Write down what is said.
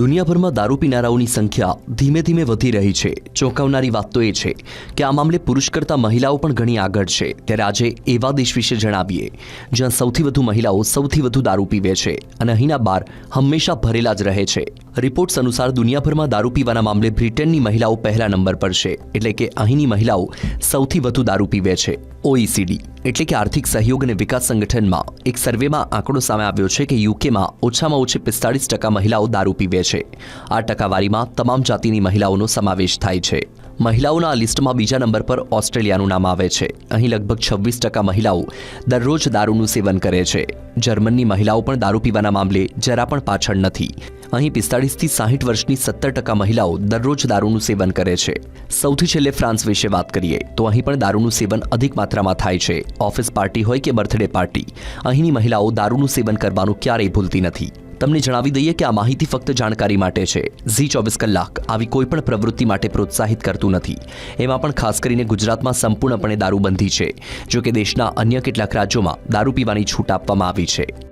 દુનિયાભરમાં દારૂ પીનારાઓની સંખ્યા ધીમે ધીમે વધી રહી છે. ચોંકાવનારી વાત તો એ છે કે આ મામલે પુરુષ કરતાં મહિલાઓ પણ ઘણી આગળ છે. ત્યારે આજે એવા દેશ વિશે જણાવીએ, જ્યાં સૌથી વધુ મહિલાઓ સૌથી વધુ દારૂ પીવે છે અને અહીંના બાર હંમેશા ભરેલા જ રહે છે. રિપોર્ટ્સ અનુસાર દુનિયાભરમાં દારૂ પીવાના મામલે બ્રિટનની મહિલાઓ પહેલા નંબર પર છે. એટલે કે અહીંની મહિલાઓ સૌથી વધુ દારૂ પીવે છે. ઓઈસીડી એટલે કે આર્થિક સહયોગ અને વિકાસ સંગઠનમાં એક સર્વેમાં આંકડો સામે આવ્યો છે કે યુકેમાં ઓછામાં ઓછી પિસ્તાળીસ ટકા મહિલાઓ દારૂ પીવે છે. આ ટકાવારીમાં તમામ જાતિની મહિલાઓનો સમાવેશ થાય છે. મહિલાઓના લિસ્ટમાં બીજા નંબર પર ઓસ્ટ્રેલિયાનું નામ આવે છે. અહીં લગભગ છવ્વીસ ટકા મહિલાઓ દરરોજ દારૂનું સેવન કરે છે. જર્મનની મહિલાઓ પણ દારૂ પીવાના મામલે જરા પણ પાછળ નથી. અહીં પિસ્તાળીસથી સાહીઠ વર્ષની સત્તર ટકા મહિલાઓ દરરોજ દારૂનું સેવન કરે છે. સૌથી છેલ્લે ફ્રાન્સ વિશે વાત કરીએ, તો અહીં પણ દારૂનું સેવન અધિક માત્રામાં થાય છે. ઓફિસ પાર્ટી હોય કે બર્થડે પાર્ટી, અહીંની મહિલાઓ દારૂનું સેવન કરવાનું ક્યારેય ભૂલતી નથી. તમને જણાવી દઈએ કે આ માહિતી ફક્ત જાણકારી માટે છે. ઝી ચોવીસ કલાક આવી કોઈપણ પ્રવૃત્તિ માટે પ્રોત્સાહિત કરતું નથી. એમાં પણ ખાસ કરીને ગુજરાતમાં સંપૂર્ણપણે દારૂબંધી છે. જો કે દેશના અન્ય કેટલાક રાજ્યોમાં દારૂ પીવાની છૂટ આપવામાં આવી છે.